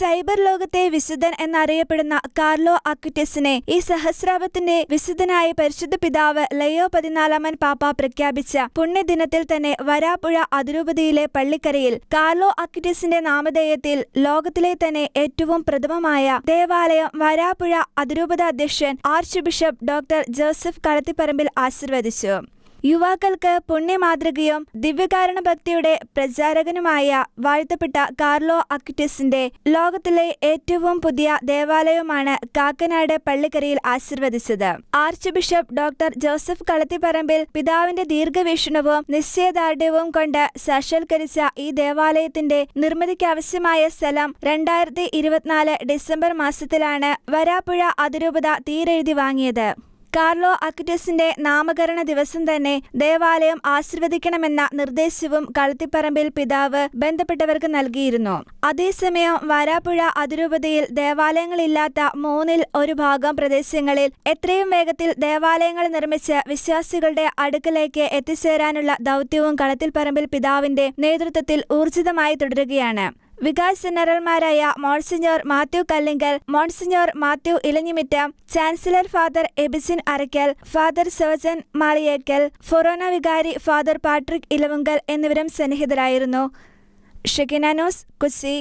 Cyber ലോകത്തെ വിശുദ്ധൻ എന്നറിയപ്പെടുന്ന കാർലോ അക്വിറ്റസിനെ ഈ സഹസ്രാവത്തിന്റെ വിശുദ്ധനായി പരിശുദ്ധ പിതാവ് ലയോ പതിനാലാമൻ പാപ്പ പ്രഖ്യാപിച്ച പുണ്യദിനത്തിൽ തന്നെ വരാപ്പുഴ അതിരൂപതയിലെ പള്ളിക്കരയിൽ കാർലോ അക്വിറ്റസിന്റെ നാമധേയത്തിൽ ലോകത്തിലെ തന്നെ ഏറ്റവും പ്രഥമമായ ദേവാലയം വരാപ്പുഴ അതിരൂപത അധ്യക്ഷൻ arch bishop doctor Joseph Kalathiparambil ആശീർവദിച്ചു. യുവാക്കൾക്ക് പുണ്യമാതൃകയും ദിവ്യകാരണ ഭക്തിയുടെ പ്രചാരകനുമായ വാഴ്ത്തപ്പെട്ട കാർലോ അക്വിറ്റസിന്റെ ലോകത്തിലെ ഏറ്റവും പുതിയ ദേവാലയവുമാണ് കാക്കനാട് പള്ളിക്കരയിൽ ആശീർവദിച്ചത്. Arch bishop doctor Joseph Kalathiparambil പിതാവിന്റെ ദീർഘവീക്ഷണവും നിശ്ചയദാർഢ്യവും കൊണ്ട് സാക്ഷാത്കരിച്ച ഈ ദേവാലയത്തിന്റെ നിർമ്മിതിക്കാവശ്യമായ സ്ഥലം രണ്ടായിരത്തി ഇരുപത്തിനാല് ഡിസംബർ മാസത്തിലാണ് വരാപ്പുഴ അതിരൂപത തീരെഴുതി വാങ്ങിയത്. കാർലോ അക്വിറ്റസിന്റെ നാമകരണ ദിവസം തന്നെ ദേവാലയം ആശീർവദിക്കണമെന്ന നിർദ്ദേശവും കളത്തിപ്പറമ്പിൽ പിതാവ് ബന്ധപ്പെട്ടവർക്ക് നൽകിയിരുന്നു. അതേസമയം വരാപ്പുഴ അതിരൂപതയിൽ ദേവാലയങ്ങളില്ലാത്ത മൂന്നിൽ ഒരു ഭാഗം പ്രദേശങ്ങളിൽ എത്രയും വേഗത്തിൽ ദേവാലയങ്ങൾ നിർമ്മിച്ച് വിശ്വാസികളുടെ അടുക്കലേക്ക് എത്തിച്ചേരാനുള്ള ദൗത്യവും കളത്തിൽപ്പറമ്പിൽ പിതാവിന്റെ നേതൃത്വത്തിൽ ഊർജിതമായി തുടരുകയാണ്. വികാസ് ജനറൽമാരായ monsignor Mathew Kallinkal monsignor Mathew Elanjimittam chancellor father Ebisin Arackal father Sojan Maliyekkal ഫൊറോന വികാരി ഫാദർ പാട്രിക് ഇലവുങ്കൽ എന്നിവരും സന്നിഹിതരായിരുന്നു. ഷെക്കിനാനോസ് കൊച്ചി.